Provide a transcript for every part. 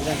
என்ன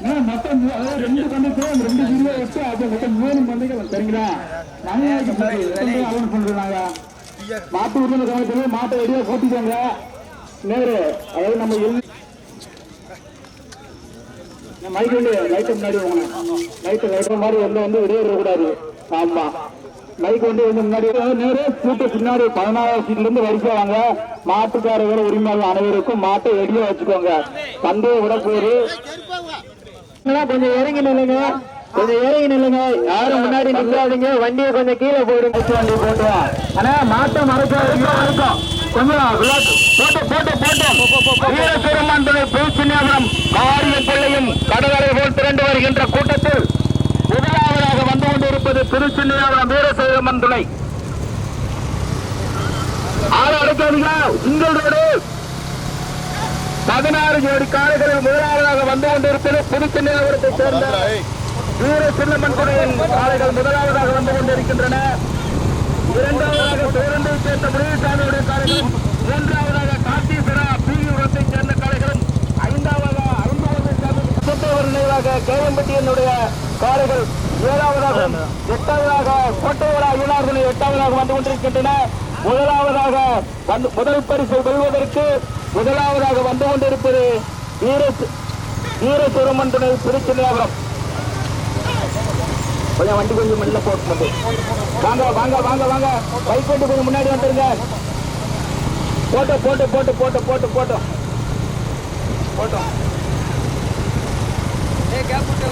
மொத்தம் அதாவது ரெண்டு பந்தயத்துல ரெண்டு வீடியோ வச்சு அது மொத்தம் மூணு பந்தயங்கள் சரிங்களா? நாங்க அலோன் பண்றாங்க மாட்டு உரிமை சமயத்துல மாட்டை வெளியே போட்டிக்கோங்க நேரு அதாவது நம்ம மைக் வந்து லைட்டு முன்னாடி வாங்க லைட்டு லைட்டு மாதிரி எல்லாம் வந்து வெளியே வரக்கூடாது ஆமா. மைக் வந்து வந்து முன்னாடி நேரு கூட்டு பின்னாடி பதினாறாவது சீட்ல இருந்து வரிசை வாங்க மாட்டுக்காரர்கள் உரிமையாளர் அனைவருக்கும் மாட்டை வெளியே வச்சுக்கோங்க. சந்தையை விட போது கொஞ்சம் இறங்கி நில்லுங்க. கொஞ்சம் இறங்கி நில்லுங்க. யாரும் முன்னாடி நிக்காதீங்க. வண்டியை கொஞ்சம் கீழே போயிடும் குச்சி வண்டி போட்டு. ஆனா மாட்டை மறைக்காதீங்க இருக்கும். கொஞ்சம் போட்டு போட்டு போட்டு. வீர பேச்சினியாபுரம் பிள்ளையும் போல் திரண்டு வருகின்ற கூட்டத்தில் முதலாவதாக வந்து கொண்டிருப்பது திருச்சின்னியாபுரம் வீரசேகரமன் துணை ஆறு அடைக்காதீங்க. உங்களோட பதினாறு ஜோடி காளைகளில் முதலாவதாக வந்து கொண்டிருப்பது புதுச்சென்னையத்தை சேர்ந்த வீர சின்னம்மன் குடையின் முதலாவதாக வந்து கொண்டிருக்கின்றன. இரண்டாவதாக பேருந்தை சேர்ந்த முருகசாமியுடைய காளைகளும் மூன்றாவதாக காத்தீஸ்வரா பீகிபுரத்தை சேர்ந்த அருந்தவத்தை சேர்ந்த சுத்தவர் நினைவாக கேவம்பட்டியனுடைய காளைகள் ஏழாவதாக எட்டாவதாக கோட்டையோட ஐயனார்களை எட்டாவதாக வந்து கொண்டிருக்கின்றன. முதலாவதாக முதல் பரிசை வெல்வதற்கு முதலாவதாக வந்து கொண்டிருப்பது வீர வீர திருச்சிநேபுரம் கொஞ்சம் வண்டி கொஞ்சம் மெல்ல போட்டு வாங்க வாங்க வாங்க வாங்க. பைக் போட்டு கொஞ்சம் முன்னாடி வந்துருங்க. போட்டோ போட்டோ போட்டு போட்டு போட்டு போட்டோம் போட்டோம் ஏ கேப் விட்டு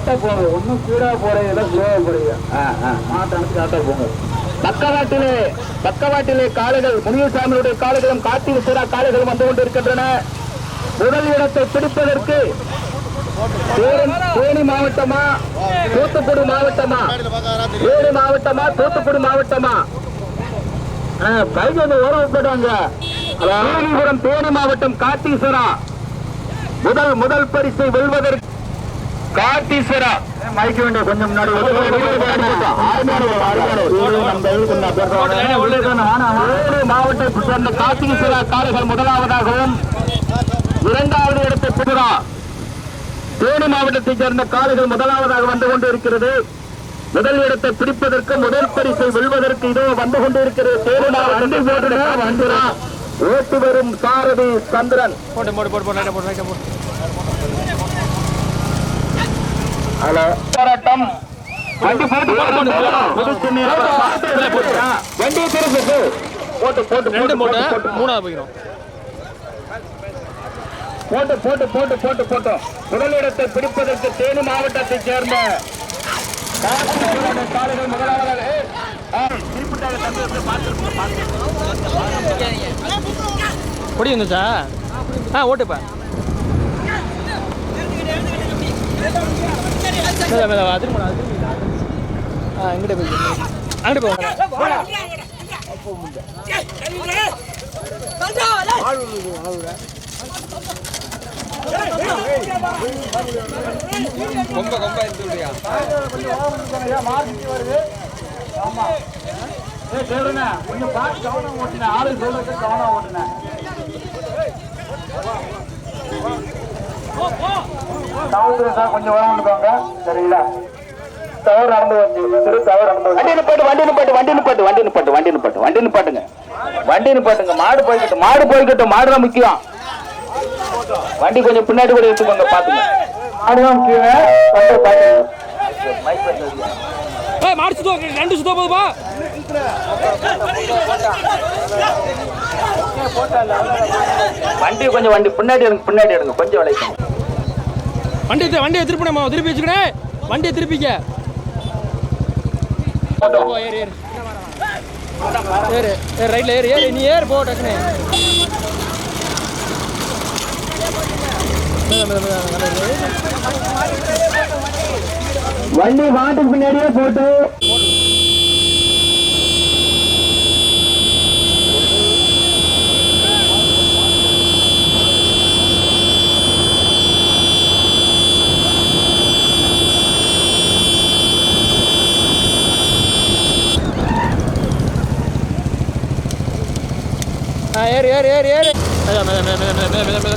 கரெக்டா போங்க ஒன்னும் கூட போறது எல்லாம் ஸ்லோவா போறீங்க மாட்டை அணைச்சு கரெக்டா போங்க பக்கவாட்டிலே பக்கவாட்டிலே காளைகள் முனியசாமியுடைய காளைகளும் காட்டில் சிறா காளைகளும் வந்து கொண்டிருக்கின்றன. முதல் இடத்தை பிடிப்பதற்கு தேனி- மாவட்டமா? தூத்துக்குடி மாவட்டமா? தேனி மாவட்டமா? தூத்துக்குடி மாவட்டமா? வந்து ஓரம் போட்டாங்க தேனி மாவட்டம் காட்டீஸ்வரா. முதல் முதல் பரிசை வெல்வதற்கு காட்டீஸ்வரா மைக்க வேண்டிய கொஞ்சம் முன்னாடி மாவட்டத்தை சேர்ந்த காட்டீஸ்வரா காளைகள் முதலாவதாகவும் இரண்டாவது இடத்தை புதுரா தேனி மாவட்டத்தைச் சேர்ந்த காடுகள் முதலாவதாக வந்து கொண்டிருக்கிறது முதல் இடத்தை பிடிப்பதற்கு முதல் பரிசை வெல்வதற்கு இதோ வந்து கொண்டிருக்கிறது தேனி ஓட்டு வரும் சாரதி சந்திரன் போட்டு போட்டு போட்டு போட்டு போட்டு ரைட்டா போட்டு ஹலோ போராட்டம். வண்டி போட்டு வண்டி திருப்பி போட்டு போட்டு ரெண்டு போட்டு மூணாவது போய்க்கிறோம் போட்டு போட்டு போட்டு போட்டு போட்டு. முதலிடத்தை பிடிப்பதற்கு தேனி மாவட்டத்தைச் சேர்ந்த கொடி வந்துச்சா ஆ ஓட்டுப்பா. மேல மேல வா. ஆ இங்கிட்ட போய் அங்கிட்ட போங்க கொம்ப கொம்ப எடுத்து விடுயா ஏய், தேவரண்ணா, கொஞ்சம் பார்த்து கவனம் ஓட்டுன. ஆளு சொல்றதுக்கு கவனம் ஓட்டுன. கொஞ்சம் சரிங்களா தவறு நடந்து வந்து திரு தவறு நடந்து வண்டி நிப்பாட்டு வண்டி நிப்பாட்டு வண்டி நிப்பாட்டு வண்டி நிப்பாட்டு வண்டி நிப்பாட்டு வண்டி நிப்பாட்டுங்க வண்டி நிப்பாட்டுங்க மாடு போய்கிட்டு மாடு போய்கிட்டு மாடு தான் முக்கியம். வண்டி கொஞ்சம் பின்னாடி கூட எடுத்துக்கோங்க பாத்துங்க. ஆடுதான் கீழே வண்டி பாத்துங்க. ஏய் மாடு சுத்தம் ரெண்டு சுத்தம் போதுப்பா வண்டி கொஞ்சம் வண்டி பின்னாடி எடுங்க பின்னாடி எடுங்க. கொஞ்சம் விளைக்கும் வண்டியை வண்டியை திருப்பினமா திருப்பி வச்சுக்கணே வண்டியை திருப்பிக்க. ஏறு ஏறு. ஏறு ஏறு ரைட்ல ஏறு ஏறு. நீ ஏறு போ டக்குனு. வண்டி மாட்டுக்கு பின்னாடியே போட்டு. ஏறு ஏறு ஏறு ஏறு. மெல்ல மெல்ல